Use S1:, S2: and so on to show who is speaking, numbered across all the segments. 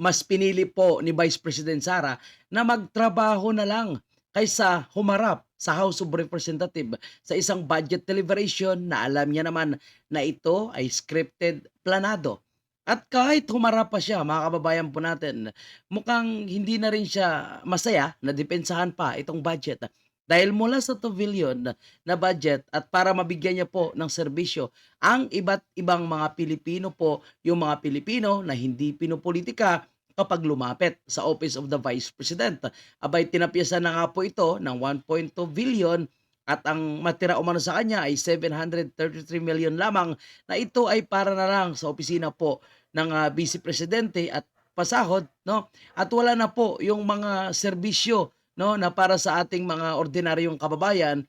S1: mas pinili po ni Vice President Sara na magtrabaho na lang kaysa humarap sa House of Representatives sa isang budget deliberation na alam niya naman na ito ay scripted planado. At kahit humarap pa siya, mga kababayan po natin, mukhang hindi na rin siya masaya na depensahan pa itong budget. Dahil mula sa 2 billion na budget at para mabigyan niya po ng serbisyo ang iba't ibang mga Pilipino po, yung mga Pilipino na hindi pinopolitika kapag lumapit sa Office of the Vice President. Abay, tinapyasan na nga po ito ng 1.2 billion at ang matira umano sa kanya ay 733 million lamang na ito ay para na lang sa opisina po ng ah, Vice Presidente at pasahod no at wala na po yung mga serbisyo no na para sa ating mga ordinaryong kababayan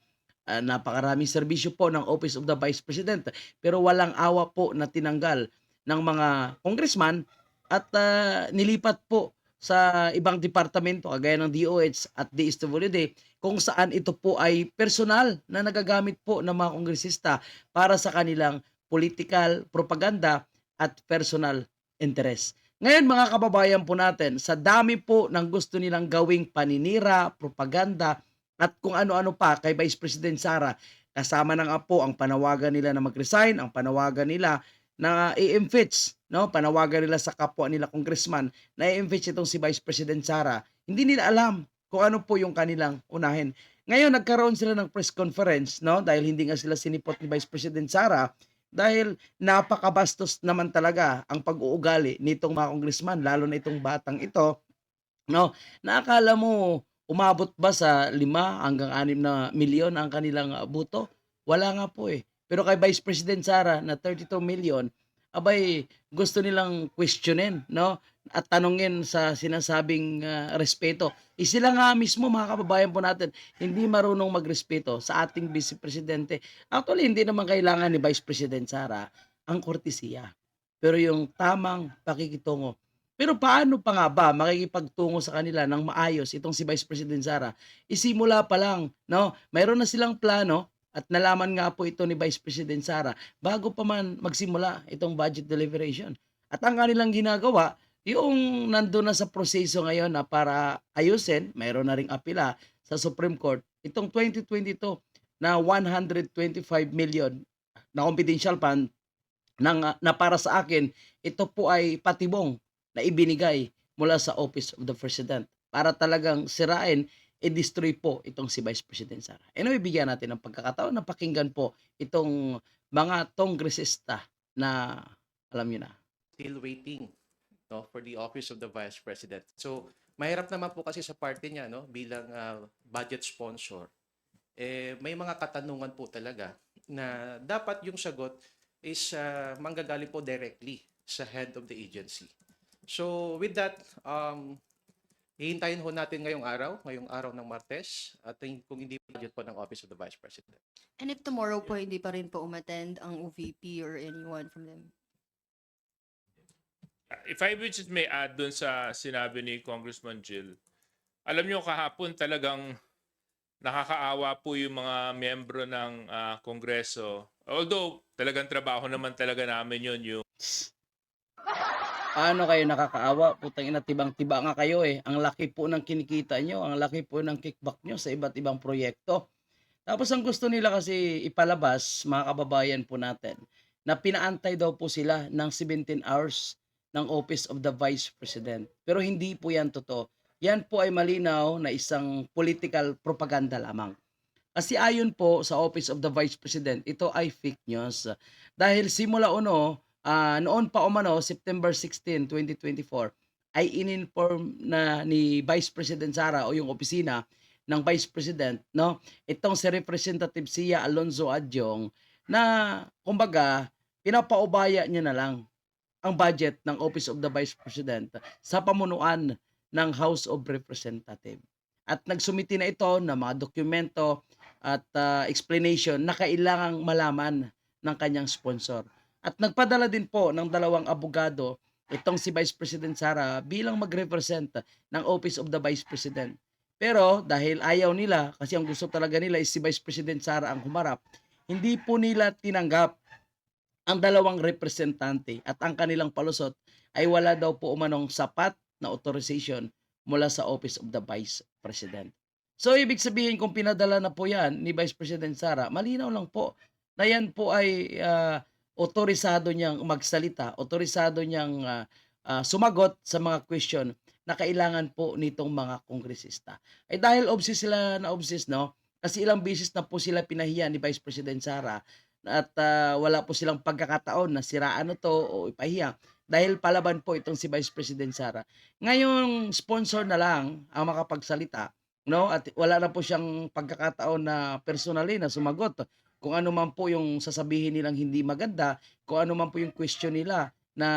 S1: ah, napakaraming serbisyo po ng Office of the Vice President pero walang awa po na tinanggal ng mga congressman at ah, nilipat po sa ibang departamento kagaya ng DOH at DSWD kung saan ito po ay personal na nagagamit po ng mga kongresista para sa kanilang political propaganda at personal interest. Ngayon mga kababayan po natin, sa dami po ng gusto nilang gawing paninira, propaganda, at kung ano-ano pa kay Vice President Sara, kasama na nga po ang panawagan nila na mag-resign, ang panawagan nila na i-impeach, no? panawagan nila sa kapwa nila congressman na i-impeach itong si Vice President Sara. Hindi nila alam kung ano po yung kanilang unahin. Ngayon nagkaroon sila ng press conference, no? Dahil hindi nga sila sinipot ni Vice President Sara, dahil napakabastos naman talaga ang pag-uugali nitong mga congressman, lalo na itong batang ito, no? Nakakala mo umabot ba sa 5 hanggang 6 na milyon ang kanilang boto? Wala nga po eh. Pero kay Vice President Sara na 32 million, abay gusto nilang questionin, no? At tanungin sa sinasabing ah, respeto. Eh, sila nga mismo mga kababayan po natin, hindi marunong magrespeto sa ating Vice Presidente. Actually, hindi naman kailangan ni Vice President Sara ang kortesiya. Pero yung tamang pakikitungo. Pero paano pa nga ba makikipagtungo sa kanila ng maayos itong si Vice President Sara? Isimula pa lang, no? Mayroon na silang plano at nalaman nga po ito ni Vice President Sara bago pa man magsimula itong budget deliberation. At ang kanilang ginagawa, yung nandun na sa proseso ngayon na para ayusin, mayroon na ring apila sa Supreme Court, itong 2022 na 125 million na confidential fund ng, na para sa akin, ito po ay patibong na ibinigay mula sa Office of the President para talagang sirain, i-destroy po itong si Vice President Sara. Anyway, bigyan natin ng pagkakataon na pakinggan po itong mga tongresista na alam nyo na.
S2: still waiting no for the office of the vice president. So mahirap naman po kasi sa party niya no bilang ah, budget sponsor. Eh may mga katanungan po talaga na dapat yung sagot is ah, manggagaling po directly sa head of the agency. So with that um hihintayin ho natin ngayong araw, ngayong araw ng Martes, at kung hindi budget po ng Office of the Vice President.
S3: And if tomorrow po hindi pa rin po umattend ang OVP or anyone from them?
S4: if I would just may add dun sa sinabi ni Congressman Jill, alam nyo kahapon talagang nakakaawa po yung mga miyembro ng ah, Kongreso. Although talagang trabaho naman talaga namin yun yung
S1: Paano kayo nakakaawa? Putang ina, tibang-tiba nga kayo eh. Ang laki po ng kinikita nyo, ang laki po ng kickback nyo sa iba't ibang proyekto. Tapos ang gusto nila kasi ipalabas, mga kababayan po natin, na pinaantay daw po sila ng 17 hours ng Office of the Vice President. Pero hindi po yan totoo. Yan po ay malinaw na isang political propaganda lamang. Kasi ayon po sa Office of the Vice President, ito ay fake news. Dahil simula uno, ah, noon pa umano, September 16, 2024, ay ininform na ni Vice President Sara o yung opisina ng Vice President, no? Itong si Representative Sia Alonzo Adyong na kumbaga pinapaubaya niya na lang ang budget ng Office of the Vice President sa pamunuan ng House of Representatives. At nagsumiti na ito ng mga dokumento at ah, explanation na kailangang malaman ng kanyang sponsor. At nagpadala din po ng dalawang abogado itong si Vice President Sara bilang mag-represent ng Office of the Vice President. Pero dahil ayaw nila, kasi ang gusto talaga nila is si Vice President Sara ang humarap, hindi po nila tinanggap ang dalawang representante at ang kanilang palusot ay wala daw po umanong sapat na authorization mula sa Office of the Vice President. So ibig sabihin kung pinadala na po yan ni Vice President Sara, malinaw lang po na yan po ay ah, otorisado niyang magsalita, otorisado niyang ah, ah, sumagot sa mga question na kailangan po nitong mga kongresista. Ay dahil obses sila na obses, no? Kasi ilang beses na po sila pinahiya ni Vice President Sara at ah, wala po silang pagkakataon na siraan ito o ipahiya dahil palaban po itong si Vice President Sara. Ngayon, sponsor na lang ang makapagsalita, no? At wala na po siyang pagkakataon na personally na sumagot kung ano man po yung sasabihin nilang hindi maganda, kung ano man po yung question nila na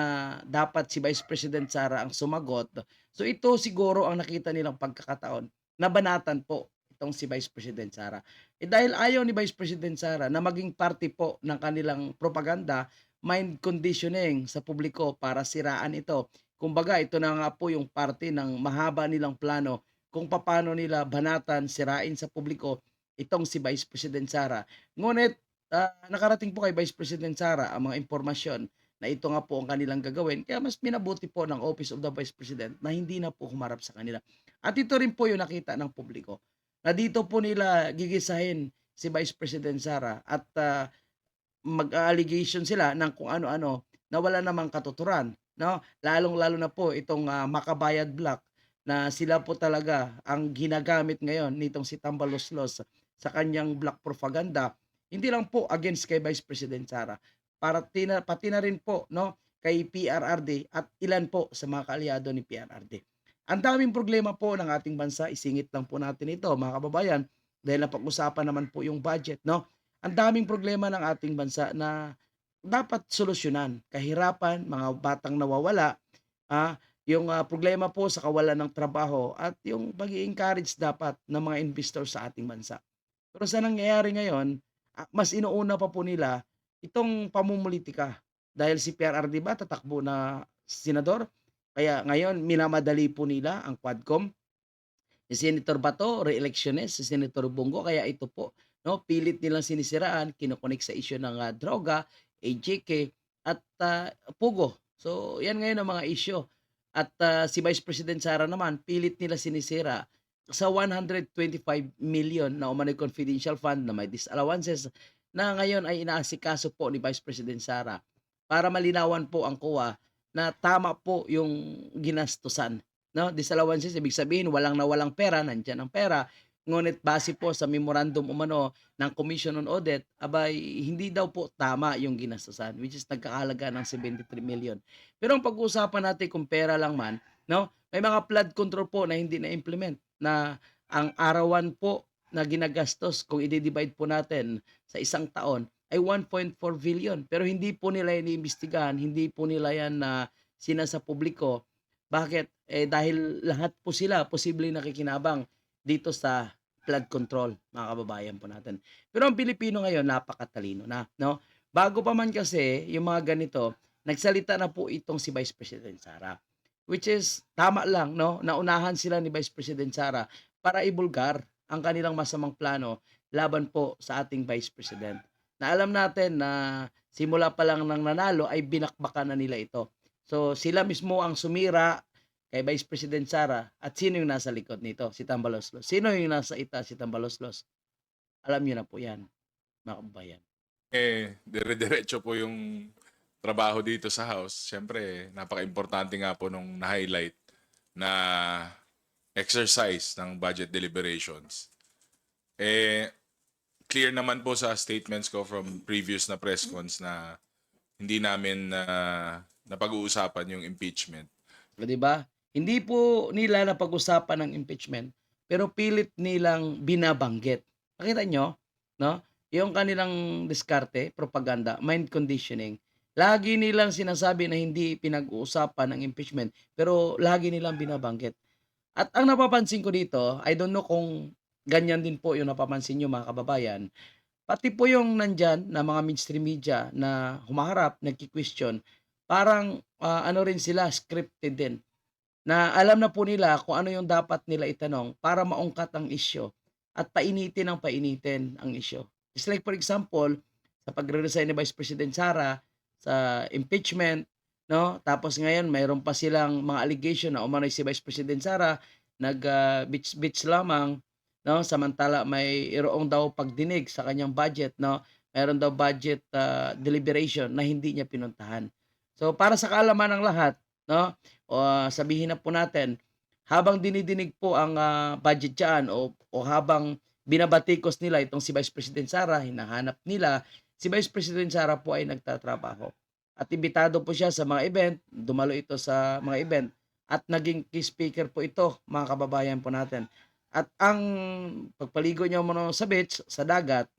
S1: dapat si Vice President Sara ang sumagot. So ito siguro ang nakita nilang pagkakataon na banatan po itong si Vice President Sara. Eh dahil ayaw ni Vice President Sara na maging party po ng kanilang propaganda, mind conditioning sa publiko para siraan ito. Kumbaga, ito na nga po yung parte ng mahaba nilang plano kung paano nila banatan, sirain sa publiko itong si Vice President Sara. Ngunit, ah, nakarating po kay Vice President Sara ang mga impormasyon na ito nga po ang kanilang gagawin. Kaya mas minabuti po ng Office of the Vice President na hindi na po humarap sa kanila. At ito rin po yung nakita ng publiko na dito po nila gigisahin si Vice President Sara at ah, mag-allegation sila ng kung ano-ano na wala namang katuturan. No? Lalong-lalo na po itong ah, Makabayad Black na sila po talaga ang ginagamit ngayon nitong si Tambaloslos sa kanyang black propaganda. Hindi lang po against kay Vice President Sara, para tina, pati na rin po no kay PRRD at ilan po sa mga kaalyado ni PRRD. Ang daming problema po ng ating bansa, isingit lang po natin ito mga kababayan dahil napag-usapan naman po yung budget, no? Ang daming problema ng ating bansa na dapat solusyonan. Kahirapan, mga batang nawawala, ah, yung ah, problema po sa kawalan ng trabaho at yung pag encourage dapat ng mga investor sa ating bansa. Pero sa nangyayari ngayon, mas inuuna pa po nila itong pamumulitika. Dahil si PRRD ba tatakbo na senador? Kaya ngayon, minamadali po nila ang Quadcom. Si Senator Bato, re-electionist. Si Senator Bongo, kaya ito po, no, pilit nilang sinisiraan, kinukonek sa issue ng ah, droga, AJK, at ah, Pugo. So, yan ngayon ang mga issue. At ah, si Vice President Sara naman, pilit nila sinisira sa 125 million na umano'y confidential fund na may disallowances na ngayon ay inaasikaso po ni Vice President Sara para malinawan po ang COA na tama po yung ginastusan. No? Disallowances, ibig sabihin walang nawalang pera, nandyan ang pera. Ngunit base po sa memorandum umano ng Commission on Audit, abay hindi daw po tama yung ginastusan which is nagkakahalaga ng 73 million. Pero ang pag-uusapan natin kung pera lang man, no? May mga flood control po na hindi na-implement na ang arawan po na ginagastos kung i-divide po natin sa isang taon ay 1.4 billion. Pero hindi po nila iniimbestigahan, hindi po nila yan na sinasa publiko. Bakit? Eh dahil lahat po sila posibleng nakikinabang dito sa flood control, mga kababayan po natin. Pero ang Pilipino ngayon, napakatalino na. No? Bago pa man kasi, yung mga ganito, nagsalita na po itong si Vice President Sara. Which is, tama lang, no? Naunahan sila ni Vice President Sara para ibulgar ang kanilang masamang plano laban po sa ating Vice President. Na alam natin na simula pa lang ng nanalo ay binakbakan na nila ito. So sila mismo ang sumira kay Vice President Sara at sino yung nasa likod nito? Si Tambaloslos. Sino yung nasa ita? Si Tambaloslos. Alam niyo na po yan, mga kababayan.
S5: eh, dire-diretso po yung trabaho dito sa House. Siyempre, napaka-importante nga po nung na-highlight na exercise ng budget deliberations. Eh, clear naman po sa statements ko from previous na press cons na hindi namin na napag-uusapan yung impeachment.
S1: Di ba? Hindi po nila napag-usapan ng impeachment, pero pilit nilang binabanggit. Nakita nyo? No? Yung kanilang diskarte, propaganda, mind conditioning. Lagi nilang sinasabi na hindi pinag-uusapan ng impeachment, pero lagi nilang binabanggit. At ang napapansin ko dito, I don't know kung ganyan din po yung napapansin nyo mga kababayan, pati po yung nandyan na mga mainstream media na humaharap, nagki-question, parang ah, ano rin sila, scripted din. Na alam na po nila kung ano yung dapat nila itanong para maungkat ang isyo at painitin ang painitin ang isyo. Just like for example, sa pagre-resign ni Vice President Sara sa impeachment, no? Tapos ngayon mayroon pa silang mga allegation na umano'y si Vice President Sara nag ah, bitch bitch lamang no? Samantala may iroong daw pagdinig sa kanyang budget no? Mayroon daw budget ah, deliberation na hindi niya pinuntahan. So para sa kaalaman ng lahat no? Ah, sabihin na po natin habang dinidinig po ang ah, budget diyan o, o habang binabatikos nila itong si Vice President Sara hinahanap nila si Vice President Sara po ay nagtatrabaho at imbitado po siya sa mga event dumalo ito sa mga event at naging key speaker po ito mga kababayan po natin at ang pagpaligo niya muna sa beach, sa dagat,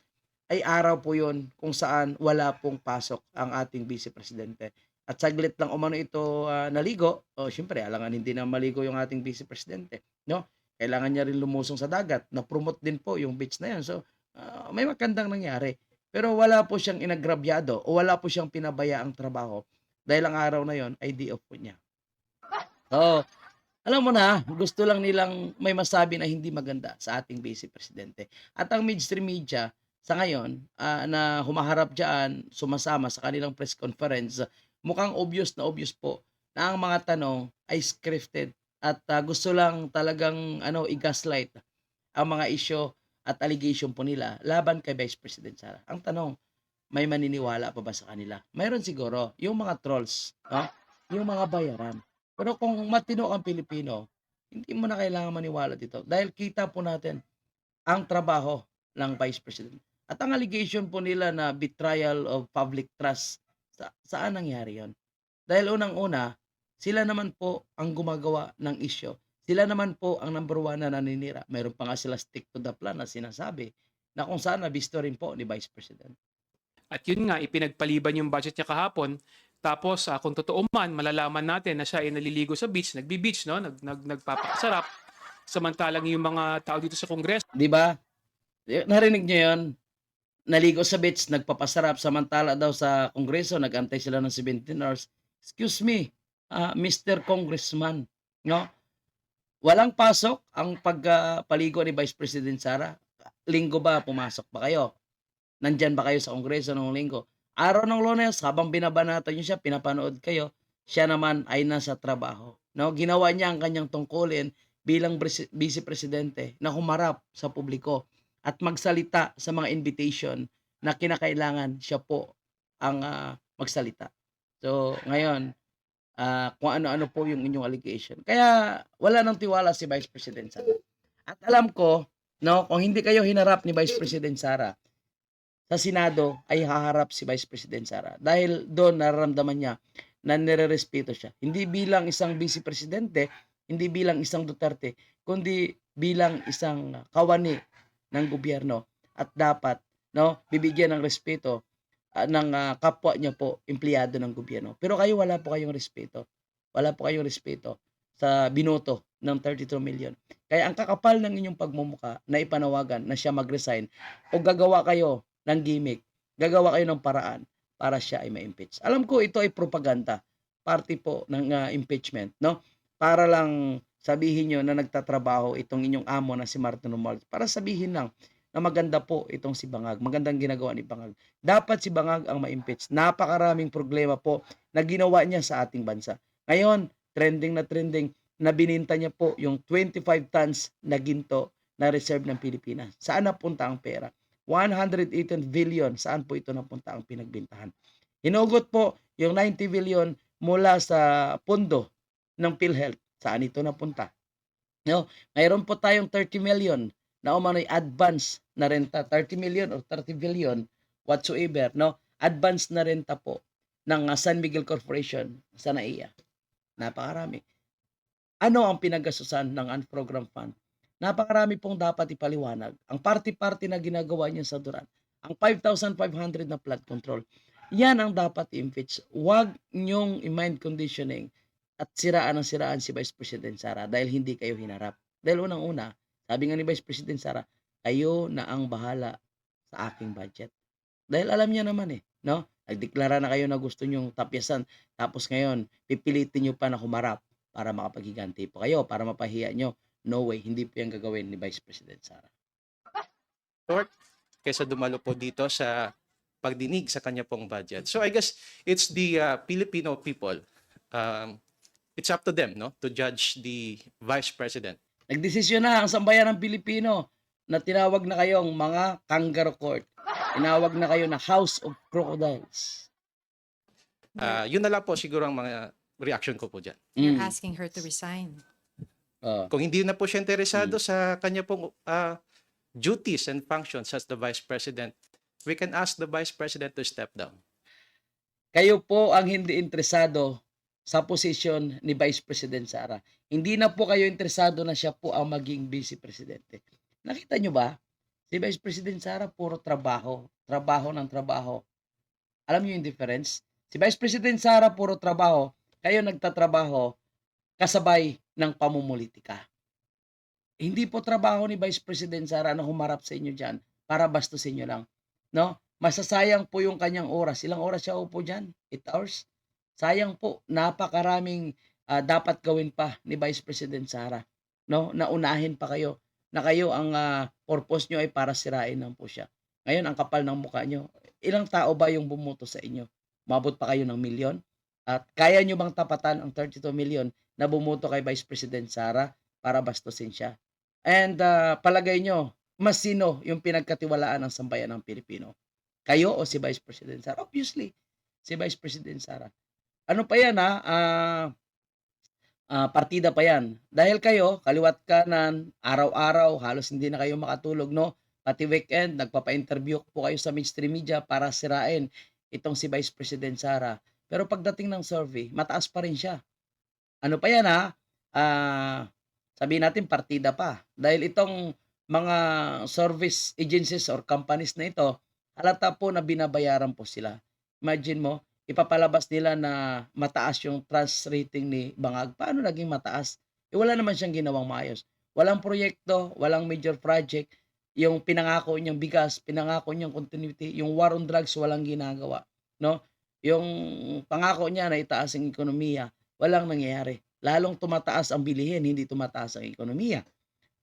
S1: ay araw po yun kung saan wala pong pasok ang ating vice presidente. At saglit lang umano ito ah, naligo, o syempre, alangan hindi na maligo yung ating vice presidente. No? Kailangan niya rin lumusong sa dagat. Na-promote din po yung beach na yun. So, ah, may magandang nangyari. Pero wala po siyang inagrabyado o wala po siyang pinabaya ang trabaho dahil ang araw na yon ay day off po niya. So, alam mo na, gusto lang nilang may masabi na hindi maganda sa ating vice presidente. At ang mainstream media sa ngayon ah, na humaharap diyan, sumasama sa kanilang press conference, mukhang obvious na obvious po na ang mga tanong ay scripted at ah, gusto lang talagang ano i-gaslight ang mga issue at allegation po nila laban kay Vice President Sara. Ang tanong, may maniniwala pa ba sa kanila? Mayroon siguro yung mga trolls, no? yung mga bayaran. Pero kung matino ang Pilipino, hindi mo na kailangan maniwala dito. Dahil kita po natin ang trabaho ng Vice President. At ang allegation po nila na betrayal of public trust, sa, saan nangyari yon? Dahil unang-una, sila naman po ang gumagawa ng issue. Sila naman po ang number one na naninira. Mayroon pa nga sila stick to the plan na sinasabi na kung saan nabisto rin po ni Vice President.
S6: At yun nga, ipinagpaliban yung budget niya kahapon. Tapos, ah, kung totoo man, malalaman natin na siya ay naliligo sa beach, nagbi-beach, no? Nag, nag, nagpapakasarap. Samantalang yung mga tao dito sa Kongreso,
S1: Di ba? Narinig niyo yon? Naligo sa beach, nagpapasarap samantala daw sa kongreso, nagantay sila ng 17 hours. Excuse me, ah, Mr. Congressman, no? Walang pasok ang pagpaligo ni Vice President Sara. Linggo ba pumasok ba kayo? Nandyan ba kayo sa kongreso noong linggo? Araw ng lunes, habang binabanatan niyo siya, pinapanood kayo, siya naman ay nasa trabaho. No? Ginawa niya ang kanyang tungkulin bilang vice presidente na humarap sa publiko at magsalita sa mga invitation na kinakailangan siya po ang ah, magsalita. So, ngayon, ah, kung ano-ano po yung inyong allegation. Kaya, wala nang tiwala si Vice President Sara. At alam ko, no, kung hindi kayo hinarap ni Vice President Sara, sa Senado ay haharap si Vice President Sara. Dahil doon nararamdaman niya na nire-respeto siya. Hindi bilang isang vice presidente, hindi bilang isang Duterte, kundi bilang isang kawani ng gobyerno at dapat no bibigyan ng respeto ah, ng ah, kapwa niya po empleyado ng gobyerno. Pero kayo wala po kayong respeto. Wala po kayong respeto sa binoto ng 32 million. Kaya ang kakapal ng inyong pagmumuka na ipanawagan na siya mag-resign o gagawa kayo ng gimmick, gagawa kayo ng paraan para siya ay ma-impeach. Alam ko ito ay propaganda, party po ng ah, impeachment, no? Para lang sabihin nyo na nagtatrabaho itong inyong amo na si Martin Romualdez. Para sabihin lang na maganda po itong si Bangag. Magandang ginagawa ni Bangag. Dapat si Bangag ang ma-impeach. Napakaraming problema po na ginawa niya sa ating bansa. Ngayon, trending na trending, na bininta niya po yung 25 tons na ginto na reserve ng Pilipinas. Saan napunta ang pera? 118 billion. Saan po ito napunta ang pinagbintahan? Hinugot po yung 90 billion mula sa pondo ng PhilHealth. Saan ito napunta? No, mayroon po tayong 30 million na umano'y advance na renta, 30 million or 30 billion whatsoever, no? Advance na renta po ng uh, San Miguel Corporation sa NAIA. Napakarami. Ano ang pinagasusan ng unprogrammed fund? Napakarami pong dapat ipaliwanag. Ang party-party na ginagawa niya sa Duran. Ang 5,500 na flood control. Yan ang dapat i-impeach. Huwag niyong i-mind conditioning at siraan ang siraan si Vice President Sara dahil hindi kayo hinarap. Dahil unang-una, sabi nga ni Vice President Sara, kayo na ang bahala sa aking budget. Dahil alam niya naman eh, no? Nagdeklara na kayo na gusto nyong tapyasan. Tapos ngayon, pipilitin nyo pa na humarap para makapaghiganti po kayo, para mapahiya nyo. No way, hindi po yung gagawin ni Vice President Sara.
S2: kaysa dumalo po dito sa pagdinig sa kanya pong budget. So I guess it's the uh, Filipino people um, it's up to them no to judge the vice president.
S1: Nagdesisyon na ang sambayan ng Pilipino na tinawag na kayong mga kangaroo court. Tinawag na kayo na House of Crocodiles.
S2: Ah, yun na lang po siguro ang mga reaction ko po dyan.
S7: You're
S1: Mm.
S7: asking her to resign.
S1: Oh.
S2: Kung hindi na po siya interesado sa kanya pong ah, duties and functions as the vice president, we can ask the vice president to step down.
S1: kayo po ang hindi interesado sa posisyon ni Vice President Sara. Hindi na po kayo interesado na siya po ang maging Vice Presidente. Nakita nyo ba? Si Vice President Sara, puro trabaho. Trabaho ng trabaho. Alam niyo yung difference? Si Vice President Sara, puro trabaho. Kayo nagtatrabaho kasabay ng pamumulitika. Hindi po trabaho ni Vice President Sara na humarap sa inyo dyan para bastusin nyo lang. No? masasayang po yung kanyang oras. Ilang oras siya upo dyan? 8 hours? Sayang po, napakaraming ah, dapat gawin pa ni Vice President Sara. No? Naunahin pa kayo na kayo ang ah, purpose nyo ay para sirain lang po siya. Ngayon, ang kapal ng mukha nyo. Ilang tao ba yung bumuto sa inyo? Mabot pa kayo ng milyon? At kaya nyo bang tapatan ang 32 million na bumuto kay Vice President Sara para bastusin siya? And ah, palagay nyo, mas sino yung pinagkatiwalaan ng sambayan ng Pilipino? Kayo o si Vice President Sara? Obviously, si Vice President Sara. Ano pa yan ha? Ah, ah, partida pa yan. Dahil kayo, kaliwat kanan, araw-araw, halos hindi na kayo makatulog, no? Pati weekend, nagpapa-interview po kayo sa mainstream media para sirain itong si Vice President Sara. Pero pagdating ng survey, mataas pa rin siya. Ano pa yan ha? Ah, sabihin natin partida pa. Dahil itong mga service agencies or companies na ito, halata po na binabayaran po sila. Imagine mo, ipapalabas nila na mataas yung trust rating ni Bangag. Paano naging mataas? Eh, wala naman siyang ginawang maayos. Walang proyekto, walang major project. Yung pinangako niyang bigas, pinangako niyang continuity, yung war on drugs, walang ginagawa. No? Yung pangako niya na itaas ang ekonomiya, walang nangyayari. Lalong tumataas ang bilihin, hindi tumataas ang ekonomiya.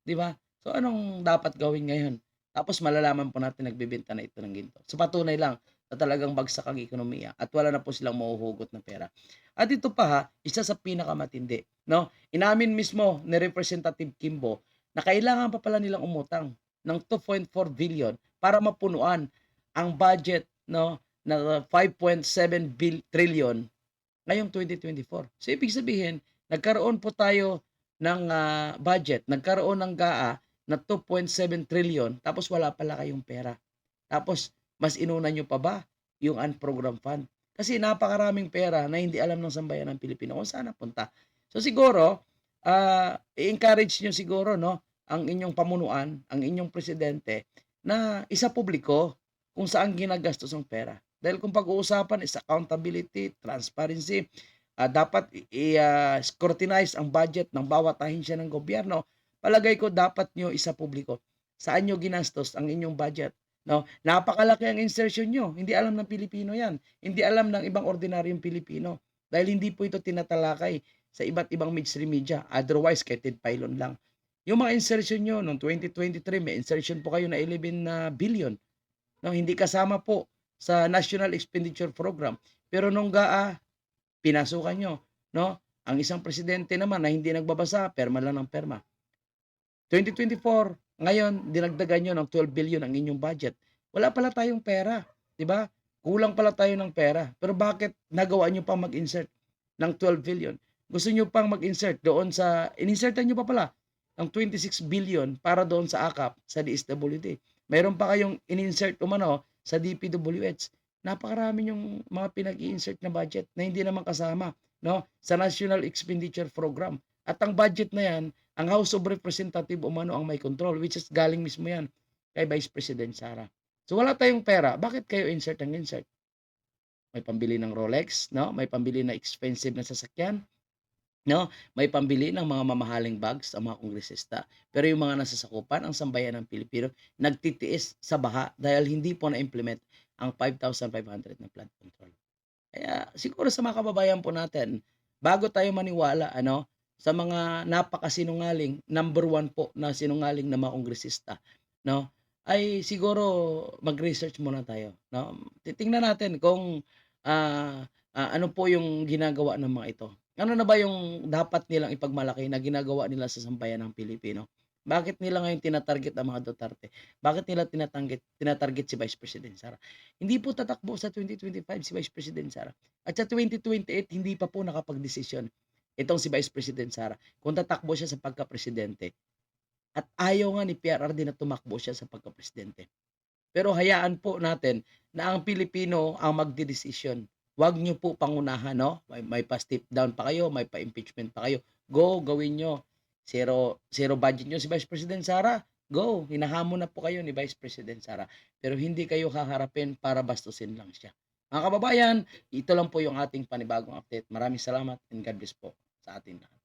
S1: Di ba? So anong dapat gawin ngayon? Tapos malalaman po natin nagbebenta na ito ng ginto. So patunay lang na talagang bagsak ang ekonomiya at wala na po silang mahuhugot na pera. At ito pa ha, isa sa pinakamatindi. No? Inamin mismo ni Representative Kimbo na kailangan pa pala nilang umutang ng 2.4 billion para mapunuan ang budget no na 5.7 bil- trillion ngayong 2024. So ibig sabihin, nagkaroon po tayo ng ah, budget, nagkaroon ng GAA na 2.7 trillion tapos wala pala kayong pera. Tapos mas inuna nyo pa ba yung unprogram fund? Kasi napakaraming pera na hindi alam ng sambayan ng Pilipino kung saan napunta. So siguro, ah, i-encourage nyo siguro no, ang inyong pamunuan, ang inyong presidente na isa publiko kung saan ginagastos ang pera. Dahil kung pag-uusapan is accountability, transparency, ah, dapat i-scrutinize ang budget ng bawat ahensya ng gobyerno palagay ko dapat nyo isa publiko. Saan nyo ginastos ang inyong budget? No? Napakalaki ang insertion nyo. Hindi alam ng Pilipino yan. Hindi alam ng ibang ordinaryong Pilipino. Dahil hindi po ito tinatalakay sa iba't ibang mainstream media. Otherwise, kay Ted Pilon lang. Yung mga insertion nyo noong 2023, may insertion po kayo na 11 na billion. No, hindi kasama po sa National Expenditure Program. Pero nung GAA, pinasukan nyo. No? Ang isang presidente naman na hindi nagbabasa, perma lang ng perma. 2024, ngayon, dinagdagan nyo ng 12 billion ang inyong budget. Wala pala tayong pera. 'di ba? Kulang pala tayo ng pera. Pero bakit nagawa nyo pa mag-insert ng 12 billion? Gusto nyo pang mag-insert doon sa, ininsertan nyo pa pala ng 26 billion para doon sa AKAP, sa DSWD. Mayroon pa kayong in-insert umano sa DPWH. Napakarami yung mga pinag-i-insert na budget na hindi naman kasama no sa National Expenditure Program. At ang budget na yan, ang House of Representative umano ang may control which is galing mismo yan kay Vice President Sara. So wala tayong pera, bakit kayo insert ang insert? May pambili ng Rolex, no? May pambili na expensive na sasakyan, no? May pambili ng mga mamahaling bags ang mga kongresista. Pero yung mga nasasakupan, ang sambayan ng Pilipino, nagtitiis sa baha dahil hindi po na-implement ang 5,500 na flood control. Kaya siguro sa mga kababayan po natin, bago tayo maniwala, ano, sa mga napakasinungaling, number one po na sinungaling na mga kongresista, no? Ay siguro mag-research muna tayo, no? Titingnan natin kung ah, ah, ano po yung ginagawa ng mga ito. ano na ba yung dapat nilang ipagmalaki na ginagawa nila sa sambayan ng Pilipino? Bakit nila ngayon tinatarget ang mga Duterte? Bakit nila tinatarget, tinatarget si Vice President Sara? Hindi po tatakbo sa 2025 si Vice President Sara. At sa 2028, hindi pa po nakapag-desisyon itong si Vice President Sara kung tatakbo siya sa pagka-presidente. At ayaw nga ni PRRD na tumakbo siya sa pagka-presidente. Pero hayaan po natin na ang Pilipino ang magdidesisyon. Huwag niyo po pangunahan, no? May, may pa-step down pa kayo, may pa-impeachment pa kayo. Go, gawin nyo. Zero, zero budget nyo si Vice President Sara. Go, hinahamon na po kayo ni Vice President Sara. Pero hindi kayo haharapin para bastusin lang siya. Mga kababayan, ito lang po yung ating panibagong update. Maraming salamat and God bless po sa ating lahat.